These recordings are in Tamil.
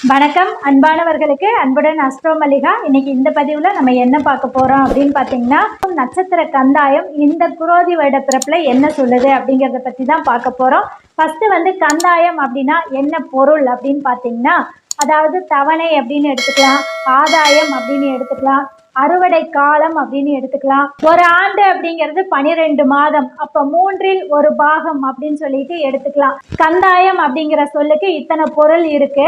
வணக்கம். அன்பானவர்களுக்கு அன்புடன் அஸ்ட்ரோ மல்லிகா. இன்னைக்கு இந்த பதிவில் நம்ம என்ன பார்க்க போகிறோம் அப்படின்னு பார்த்தீங்கன்னா நட்சத்திர கந்தாயம் இந்த குரோதி வருட பிறப்பில் என்ன சொல்லுது அப்படிங்கிறத பற்றி தான் பார்க்க போகிறோம் ஃபஸ்ட்டு வந்து கந்தாயம் அப்படின்னா என்ன பொருள் அப்படின்னு பார்த்தீங்கன்னா அதாவது தவணை அப்படின்னு எடுத்துக்கலாம் ஆதாயம் அப்படின்னு எடுத்துக்கலாம் அறுவடை காலம் அப்படின்னு எடுத்துக்கலாம். ஒரு ஆண்டு அப்படிங்கிறது பனிரெண்டு மாதம். அப்ப மூன்றில் ஒரு பாகம் அப்படின்னு சொல்லிட்டு எடுத்துக்கலாம். கந்தாயம் அப்படிங்கிற சொல்லுக்கு இத்தனை பொருள் இருக்கு.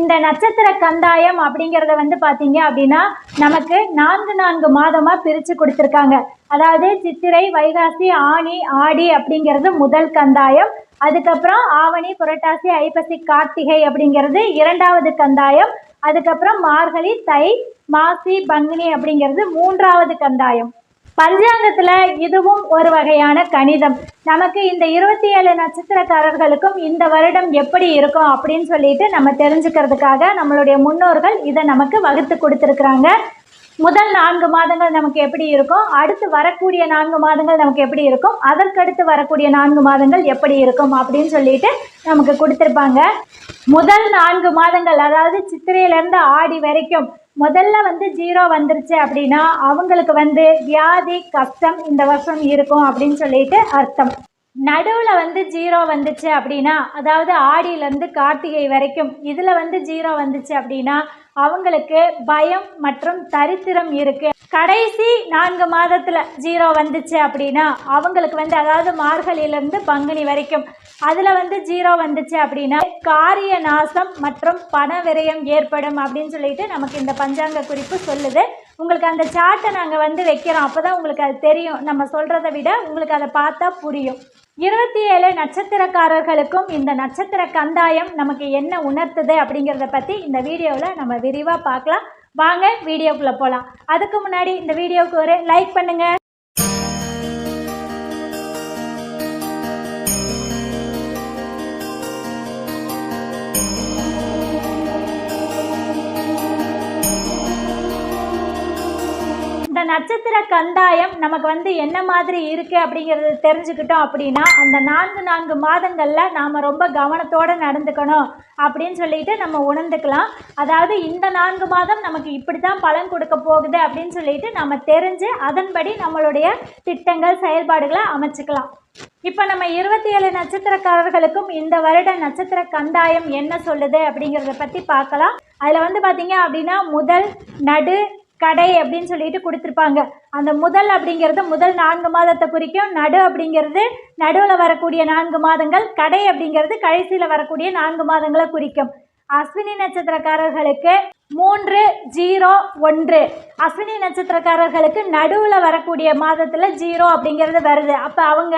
இந்த நட்சத்திர கந்தாயம் அப்படிங்கிறத வந்து பாத்தீங்க அப்படின்னா நமக்கு நான்கு நான்கு மாதமா பிரிச்சு கொடுத்துருக்காங்க. அதாவது சித்திரை வைகாசி ஆனி ஆடி அப்படிங்கிறது முதல் கந்தாயம். அதுக்கப்புறம் ஆவணி புரட்டாசி ஐப்பசி கார்த்திகை அப்படிங்கிறது இரண்டாவது கந்தாயம். அதுக்கப்புறம் மார்கழி தை மாசி பங்குனி அப்படிங்கிறது மூன்றாவது கந்தாயம் பஞ்சாங்கத்தில் இதுவும் ஒரு வகையான கணிதம். நமக்கு இந்த இருபத்தி ஏழு நட்சத்திரக்காரர்களுக்கும் இந்த வருடம் எப்படி இருக்கும் அப்படின்னு சொல்லிட்டு நம்ம தெரிஞ்சுக்கிறதுக்காக நம்மளுடைய முன்னோர்கள் இதை நமக்கு வகுத்து கொடுத்துருக்குறாங்க. முதல் நான்கு மாதங்கள் நமக்கு எப்படி இருக்கும்? அடுத்து வரக்கூடிய நான்கு மாதங்கள் நமக்கு எப்படி இருக்கும்? அதற்கடுத்து வரக்கூடிய நான்கு மாதங்கள் எப்படி இருக்கும் அப்படின்னு சொல்லிட்டு நமக்கு கொடுத்துருப்பாங்க. முதல் நான்கு மாதங்கள் அதாவது சித்திரையிலேருந்து ஆடி வரைக்கும் முதல்ல வந்து ஜீரோ வந்துருச்சு அப்படின்னா அவங்களுக்கு வந்து வியாதி கஷ்டம் இந்த வருஷம் இருக்கும் அப்படின்னு சொல்லிட்டு அர்த்தம். நடுவில் வந்து ஜீரோ வந்துச்சு அப்படின்னா அதாவது ஆடியிலேருந்து கார்த்திகை வரைக்கும் இதில் வந்து ஜீரோ வந்துச்சு அப்படின்னா அவங்களுக்கு பயம் மற்றும் தரித்திரம் இருக்கு. கடைசி நான்கு மாதத்துல ஜீரோ வந்துச்சு அப்படின்னா அவங்களுக்கு வந்து அதாவது மார்கழியிலேருந்து பங்குனி வரைக்கும் அதுல வந்து ஜீரோ வந்துச்சு அப்படின்னா காரிய நாசம் மற்றும் பண விரயம் ஏற்படும் அப்படின்னு சொல்லிட்டு நமக்கு இந்த பஞ்சாங்க குறிப்பு சொல்லுது. உங்களுக்கு அந்த சார்ட்டை நாங்கள் வந்து வைக்கிறோம். அப்பதான் உங்களுக்கு அது தெரியும். நம்ம சொல்றதை விட உங்களுக்கு அதை பார்த்தா புரியும். இருபத்தி ஏழு நட்சத்திரக்காரர்களுக்கும் இந்த நட்சத்திர கந்தாயம் நமக்கு என்ன உணர்த்துது அப்படிங்கிறத பற்றி இந்த வீடியோவில் நம்ம விரிவாக பார்க்கலாம். வாங்க வீடியோக்குள்ளே போகலாம் அதுக்கு முன்னாடி இந்த வீடியோவுக்கு ஒரு லைக் பண்ணுங்கள் நட்சத்திர கந்தாயம் நமக்கு வந்து என்ன மாதிரி இருக்குது அப்படிங்கிறது தெரிஞ்சுக்கிட்டோம் அப்படின்னா அந்த நான்கு நான்கு மாதங்களில் நாம் ரொம்ப கவனத்தோடு நடந்துக்கணும் அப்படின்னு சொல்லிட்டு நம்ம உணர்ந்துக்கலாம். அதாவது இந்த நான்கு மாதம் நமக்கு இப்படி தான் பலன் கொடுக்க போகுது அப்படின்னு சொல்லிட்டு நம்ம தெரிஞ்சு அதன்படி நம்மளுடைய திட்டங்கள் செயல்பாடுகளை அமைச்சுக்கலாம். இப்போ நம்ம இருபத்தி ஏழு நட்சத்திரக்காரர்களுக்கும் இந்த வருட நட்சத்திர கந்தாயம் என்ன சொல்லுது அப்படிங்கிறத பற்றி பார்க்கலாம். அதில் வந்து பார்த்தீங்க அப்படின்னா முதல் நடு கடை அப்படின்னு சொல்லிட்டு கொடுத்துருப்பாங்க. அந்த முதல் அப்படிங்கிறது முதல் நான்கு மாதத்தை குறிக்கும். நடு அப்படிங்கிறது நடுவில் வரக்கூடிய நான்கு மாதங்கள். கடை அப்படிங்கிறது கடைசியில் வரக்கூடிய நான்கு மாதங்களை குறிக்கும். அஸ்வினி நட்சத்திரக்காரர்களுக்கு மூன்று ஜீரோ ஒன்று. அஸ்வினி நட்சத்திரக்காரர்களுக்கு நடுவில் வரக்கூடிய மாதத்தில் ஜீரோ அப்படிங்கிறது வருது. அப்போ அவங்க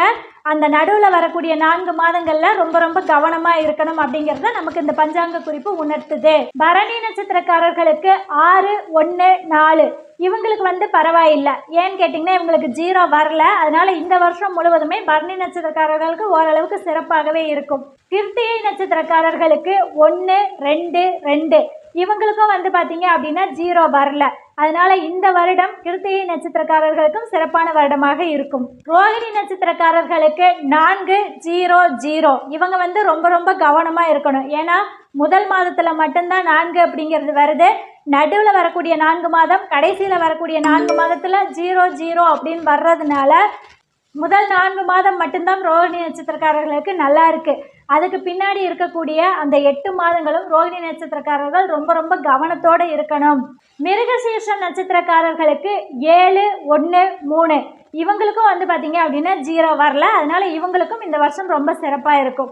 அந்த நடுவில் வரக்கூடிய நான்கு மாதங்களில் ரொம்ப ரொம்ப கவனமாக இருக்கணும் அப்படிங்கிறத நமக்கு இந்த பஞ்சாங்க குறிப்பு உணர்த்துது. பரணி நட்சத்திரக்காரர்களுக்கு ஆறு ஒன்று நாலு. இவங்களுக்கு வந்து பரவாயில்லை. ஏன்னு கேட்டிங்கன்னா இவங்களுக்கு ஜீரோ வரல. அதனால இந்த வருஷம் முழுவதுமே பரணி நட்சத்திரக்காரர்களுக்கு ஓரளவுக்கு சிறப்பாகவே இருக்கும். கிருத்திகை நட்சத்திரக்காரர்களுக்கு ஒன்று ரெண்டு ரெண்டு. இவங்களுக்கும் வந்து பார்த்தீங்க அப்படின்னா ஜீரோ வரல. அதனால இந்த வருடம் கிருத்திகை நட்சத்திரக்காரர்களுக்கும் சிறப்பான வருடமாக இருக்கும். ரோஹிணி நட்சத்திரக்காரர்களுக்கு நான்கு ஜீரோ ஜீரோ. இவங்க வந்து ரொம்ப ரொம்ப கவனமாக இருக்கணும். ஏன்னா முதல் மாதத்தில் மட்டும்தான் நான்கு அப்படிங்கிறது வருது. நடுவில் வரக்கூடிய நான்கு மாதம் கடைசியில் வரக்கூடிய நான்கு மாதத்தில் ஜீரோ ஜீரோ அப்படின்னு வர்றதுனால முதல் நான்கு மாதம் மட்டும்தான் ரோகிணி நட்சத்திரக்காரர்களுக்கு நல்லா இருக்குது அதுக்கு பின்னாடி இருக்கக்கூடிய அந்த எட்டு மாதங்களும் ரோகிணி நட்சத்திரக்காரர்கள் ரொம்ப ரொம்ப கவனத்தோடு இருக்கணும். மிருகசீர்ஷ நட்சத்திரக்காரர்களுக்கு ஏழு ஒன்று மூணு. இவங்களுக்கும் வந்து பார்த்தீங்க அப்படின்னா ஜீரோ வரல. அதனால இவங்களுக்கும் இந்த வருஷம் ரொம்ப சிறப்பாக இருக்கும்.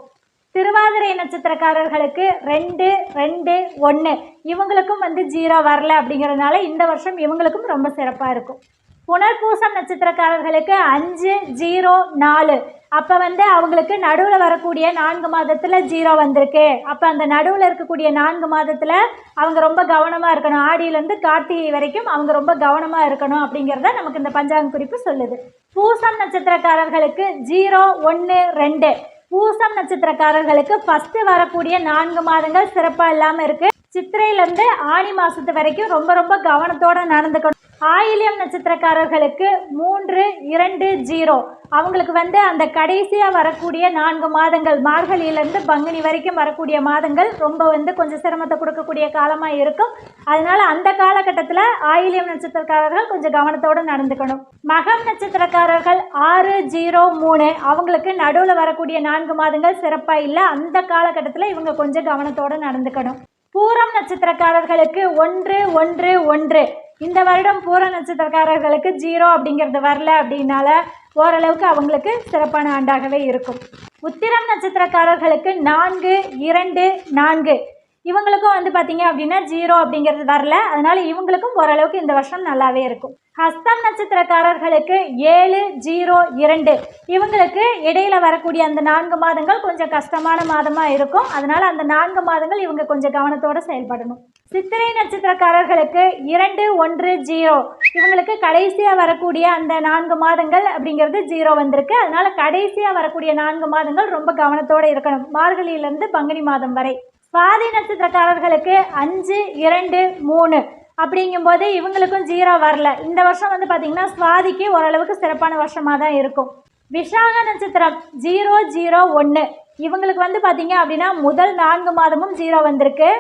திருவாதிரை நட்சத்திரக்காரர்களுக்கு ரெண்டு ரெண்டு ஒன்று இவங்களுக்கும் வந்து ஜீரோ வரல அப்படிங்கிறதுனால இந்த வருஷம் இவங்களுக்கும் ரொம்ப சிறப்பாக இருக்கும். புனர்பூசம் நட்சத்திரக்காரர்களுக்கு அஞ்சு ஜீரோ நாலு. அப்போ வந்து அவங்களுக்கு நடுவில் வரக்கூடிய நான்கு மாதத்தில் ஜீரோ வந்திருக்கு. அப்போ அந்த நடுவில் இருக்கக்கூடிய நான்கு மாதத்தில் அவங்க ரொம்ப கவனமாக இருக்கணும். ஆடியிலேருந்து கார்த்திகை வரைக்கும் அவங்க ரொம்ப கவனமாக இருக்கணும் அப்படிங்கிறத நமக்கு இந்த பஞ்சாங்க குறிப்பு சொல்லுது. பூசம் நட்சத்திரக்காரர்களுக்கு ஜீரோ ஒன்று ரெண்டு. பூசம் நட்சத்திரக்காரர்களுக்கு ஃபஸ்ட்டு வரக்கூடிய நான்கு மாதங்கள் சிறப்பாக இல்லாமல் இருக்குது சித்திரையிலேருந்து ஆணி மாதத்து வரைக்கும் ரொம்ப ரொம்ப கவனத்தோடு நடந்துக்கணும். ஆயிலியம் நட்சத்திரக்காரர்களுக்கு மூன்று இரண்டு ஜீரோ. அவங்களுக்கு வந்து அந்த கடைசியாக வரக்கூடிய நான்கு மாதங்கள் மார்கழியிலேருந்து பங்குனி வரைக்கும் வரக்கூடிய மாதங்கள் ரொம்ப வந்து கொஞ்சம் சிரமத்தை கொடுக்கக்கூடிய காலமாக இருக்கும். அதனால அந்த காலகட்டத்தில் ஆயிலியம் நட்சத்திரக்காரர்கள் கொஞ்சம் கவனத்தோடு நடந்துக்கணும். மகம் நட்சத்திரக்காரர்கள் ஆறு ஜீரோ மூணு. அவங்களுக்கு நடுவில் வரக்கூடிய நான்கு மாதங்கள் சிறப்பாக இல்லை. அந்த காலகட்டத்தில் இவங்க கொஞ்சம் கவனத்தோடு நடந்துக்கணும். பூரம் நட்சத்திரக்காரர்களுக்கு ஒன்று ஒன்று ஒன்று. இந்த வருடம் பூர நட்சத்திரக்காரர்களுக்கு ஜீரோ அப்படிங்கிறது வரல அப்படின்னால ஓரளவுக்கு அவங்களுக்கு சிறப்பான ஆண்டாகவே இருக்கும். உத்திரம் நட்சத்திரக்காரர்களுக்கு நான்கு இரண்டு நான்கு. இவங்களுக்கும் வந்து பார்த்தீங்க அப்படின்னா ஜீரோ அப்படிங்கிறது வரல. அதனால இவங்களுக்கும் ஓரளவுக்கு இந்த வருஷம் நல்லாவே இருக்கும். ஹஸ்தம் நட்சத்திரக்காரர்களுக்கு ஏழு ஜீரோ இரண்டு. இவங்களுக்கு இடையில வரக்கூடிய அந்த நான்கு மாதங்கள் கொஞ்சம் கஷ்டமான மாதமாக இருக்கும். அதனால அந்த நான்கு மாதங்கள் இவங்க கொஞ்சம் கவனத்தோடு செயல்படணும். சித்திரை நட்சத்திரக்காரர்களுக்கு இரண்டு ஒன்று ஜீரோ. இவங்களுக்கு கடைசியாக வரக்கூடிய அந்த நான்கு மாதங்கள் அப்படிங்கிறது ஜீரோ வந்திருக்கு. அதனால கடைசியாக வரக்கூடிய நான்கு மாதங்கள் ரொம்ப கவனத்தோடு இருக்கணும். மார்கழியிலேருந்து பங்குனி மாதம் வரை. சுவாதி நட்சத்திரக்காரர்களுக்கு அஞ்சு இரண்டு மூணு அப்படிங்கும்போது இவங்களுக்கும் ஜீரோ வரல. இந்த வருஷம் வந்து பார்த்திங்கன்னா சுவாதிக்கு ஓரளவுக்கு சிறப்பான வருஷமாக தான் இருக்கும். விஷாக நட்சத்திரம் ஜீரோ ஜீரோ ஒன்று இவங்களுக்கு வந்து பார்த்தீங்க அப்படின்னா முதல் நான்கு மாதமும் ஜீரோ வந்திருக்கு.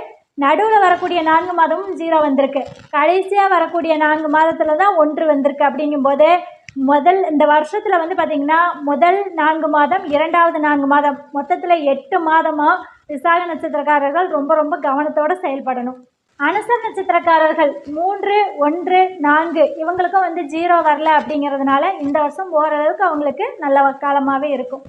நடுவில் வரக்கூடிய நான்கு மாதமும் ஜீரோ வந்திருக்கு. கடைசியாக வரக்கூடிய நான்கு மாதத்தில் தான் ஒன்று வந்திருக்கு அப்படிங்கும்போது முதல் இந்த வருஷத்தில் வந்து பார்த்திங்கன்னா முதல் நான்கு மாதம் இரண்டாவது நான்கு மாதம். மொத்தத்தில் எட்டு மாதமாக விசாக நட்சத்திரக்காரர்கள் ரொம்ப ரொம்ப கவனத்தோடு செயல்படணும். அனுசர் நட்சத்திரக்காரர்கள் மூன்று ஒன்று நான்கு இவங்களுக்கும் வந்து ஜீரோ வரல அப்படிங்கிறதுனால இந்த வருஷம் ஓரளவுக்கு அவங்களுக்கு நல்ல காலமாகவே இருக்கும்.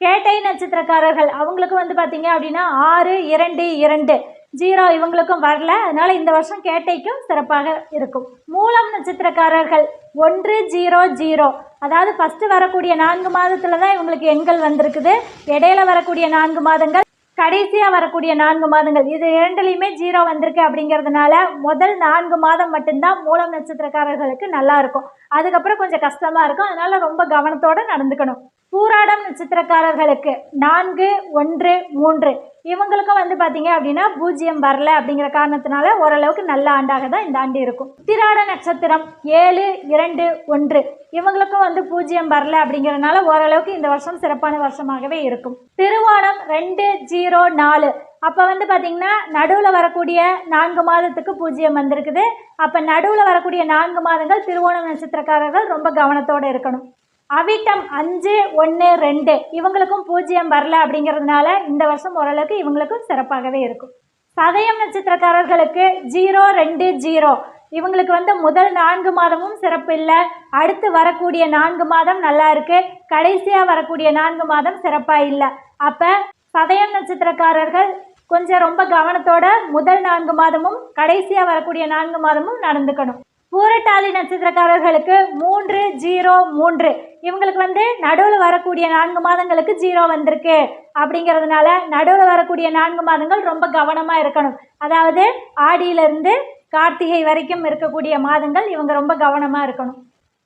கேட்டை நட்சத்திரக்காரர்கள் அவங்களுக்கு வந்து பார்த்தீங்க அப்படின்னா ஆறு இரண்டு இரண்டு. ஜீரோ இவங்களுக்கும் வரல அதனால இந்த வருஷம் கேட்டைக்கும் சிறப்பாக இருக்கும். மூலம் நட்சத்திரக்காரர்கள் ஒன்று ஜீரோ ஜீரோ. அதாவது ஃபஸ்ட்டு வரக்கூடிய நான்கு மாதத்தில் தான் இவங்களுக்கு எண்கள் வந்திருக்குது. இடையில வரக்கூடிய நான்கு மாதங்கள் கடைசியாக வரக்கூடிய நான்கு மாதங்கள். இது இரண்டுலையுமே ஜீரோ வந்திருக்கு அப்படிங்கிறதுனால முதல் நான்கு மாதம் மட்டும்தான் மூலம் நட்சத்திரக்காரர்களுக்கு நல்லா இருக்கும். அதுக்கப்புறம் கொஞ்சம் கஷ்டமாக இருக்கும். அதனால் ரொம்ப கவனத்தோடு நடந்துக்கணும். பூராடம் நட்சத்திரக்காரர்களுக்கு நான்கு ஒன்று மூன்று. இவங்களுக்கும் வந்து பார்த்தீங்க அப்படின்னா பூஜ்ஜியம் வரல அப்படிங்கிற காரணத்தினால ஓரளவுக்கு நல்ல ஆண்டாக தான் இந்த ஆண்டு இருக்கும். உத்திராட நட்சத்திரம் ஏழு இரண்டு ஒன்று. இவங்களுக்கும் வந்து பூஜ்ஜியம் வரல அப்படிங்கிறனால ஓரளவுக்கு இந்த வருஷம் சிறப்பான வருஷமாகவே இருக்கும். திருவோணம் ரெண்டு ஜீரோ நாலு. அப்போ வந்து பார்த்திங்கன்னா நடுவில் வரக்கூடிய நான்கு மாதத்துக்கு பூஜ்ஜியம் வந்திருக்குது. அப்போ நடுவில் வரக்கூடிய நான்கு மாதங்கள் திருவோணம் நட்சத்திரக்காரர்கள் ரொம்ப கவனத்தோடு இருக்கணும். அவிட்டம் அஞ்சு ஒன்று ரெண்டு. இவங்களுக்கும் பூஜ்ஜியம் வரல அப்படிங்கிறதுனால இந்த வருஷம் ஓரளவுக்கு இவங்களுக்கும் சிறப்பாகவே இருக்கும். சதயம் நட்சத்திரக்காரர்களுக்கு ஜீரோ ரெண்டு ஜீரோ. இவங்களுக்கு வந்து முதல் நான்கு மாதமும் சிறப்பு இல்லை. அடுத்து வரக்கூடிய நான்கு மாதம் நல்லா இருக்கு. கடைசியாக வரக்கூடிய நான்கு மாதம் சிறப்பாக இல்லை. அப்போ சதயம் நட்சத்திரக்காரர்கள் கொஞ்சம் ரொம்ப கவனத்தோட முதல் நான்கு மாதமும் கடைசியாக வரக்கூடிய நான்கு மாதமும் நடந்துக்கணும். பூரட்டாதி நட்சத்திரக்காரர்களுக்கு மூன்று ஜீரோ மூன்று. இவங்களுக்கு வந்து நடுவில் வரக்கூடிய நான்கு மாதங்களுக்கு ஜீரோ வந்திருக்கு. அப்படிங்கிறதுனால நடுவில் வரக்கூடிய நான்கு மாதங்கள் ரொம்ப கவனமாக இருக்கணும். அதாவது ஆடியிலிருந்து கார்த்திகை வரைக்கும் இருக்கக்கூடிய மாதங்கள் இவங்க ரொம்ப கவனமாக இருக்கணும்.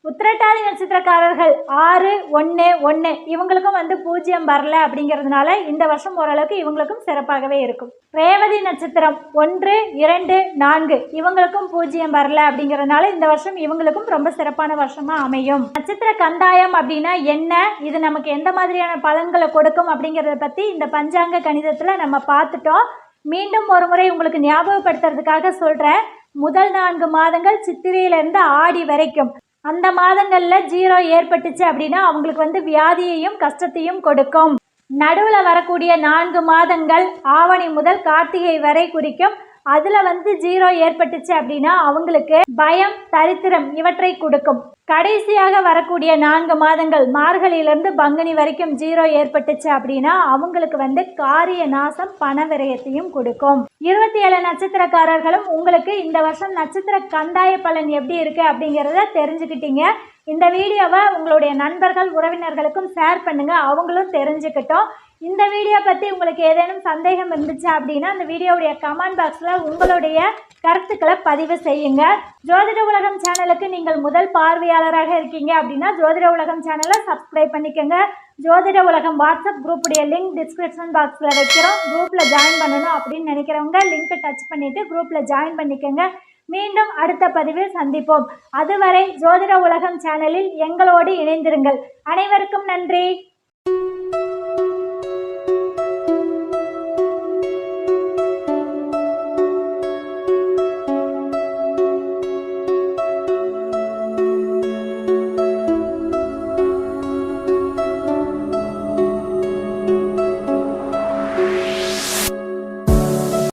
உத்திரட்டாதி நட்சத்திரக்காரர்கள் ஆறு ஒன்று ஒன்று இவங்களுக்கும் வந்து பூஜ்ஜியம் வரல அப்படிங்கிறதுனால இந்த வருஷம் ஓரளவுக்கு இவங்களுக்கும் சிறப்பாகவே இருக்கும். ரேவதி நட்சத்திரம் ஒன்று இரண்டு நான்கு. இவங்களுக்கும் பூஜ்ஜியம் வரல அப்படிங்கிறதுனால இந்த வருஷம் இவங்களுக்கும் ரொம்ப சிறப்பான வருஷமா அமையும். நட்சத்திர கந்தாயம் அப்படின்னா என்ன? இது நமக்கு எந்த மாதிரியான பலன்களை கொடுக்கும் அப்படிங்கிறத பற்றி இந்த பஞ்சாங்க கணிதத்தில் நம்ம பார்த்துட்டோம். மீண்டும் ஒரு முறை உங்களுக்கு ஞாபகப்படுத்துறதுக்காக சொல்கிறேன் முதல் நான்கு மாதங்கள் சித்திரையிலேருந்து ஆடி வரைக்கும். அந்த மாதங்களில் ஜீரோ ஏற்பட்டுச்சு அப்படின்னா அவங்களுக்கு வந்து வியாதியையும் கஷ்டத்தையும் கொடுக்கும். நடுவில் வரக்கூடிய நான்கு மாதங்கள் ஆவணி முதல் கார்த்திகை வரை குறிக்கும். அதில் வந்து ஜீரோ ஏற்பட்டுச்சு அப்படின்னா அவங்களுக்கு பயம் தரித்திரம் இவற்றை கொடுக்கும். கடைசியாக வரக்கூடிய நான்கு மாதங்கள் மார்கழியிலேருந்து பங்குனி வரைக்கும் ஜீரோ ஏற்பட்டுச்சு அப்படின்னா அவங்களுக்கு வந்து காரிய நாசம் பண விரயத்தையும் கொடுக்கும். இருபத்தி ஏழு நட்சத்திரக்காரர்களும் உங்களுக்கு இந்த வருஷம் நட்சத்திர கந்தாய பலன் எப்படி இருக்கு அப்படிங்கிறத தெரிஞ்சுக்கிட்டீங்க. இந்த வீடியோவை உங்களுடைய நண்பர்கள் உறவினர்களுக்கும் ஷேர் பண்ணுங்க. அவங்களும் தெரிஞ்சுக்கிட்டோம். இந்த வீடியோ பற்றி உங்களுக்கு ஏதேனும் சந்தேகம் இருந்துச்சு அப்படின்னா அந்த வீடியோவுடைய கமெண்ட் பாக்ஸில் உங்களுடைய கருத்துக்களை பதிவு செய்யுங்க. ஜோதிட உலகம் சேனலுக்கு நீங்கள் முதல் பார்வையாளராக இருக்கீங்க அப்படின்னா ஜோதிட உலகம் சேனலை சப்ஸ்கிரைப் பண்ணிக்கோங்க. ஜோதிட உலகம் வாட்ஸ்அப் குரூப்புடைய லிங்க் டிஸ்கிரிப்ஷன் பாக்ஸில் வைக்கிறோம். குரூப்பில் ஜாயின் பண்ணணும் அப்படின்னு நினைக்கிறவங்க லிங்க்கை டச் பண்ணிவிட்டு குரூப்பில் ஜாயின் பண்ணிக்கோங்க. மீண்டும் அடுத்த பதிவில் சந்திப்போம். அதுவரை ஜோதிட உலகம் சேனலில் எங்களோடு இணைந்திருங்கள். அனைவருக்கும் நன்றி.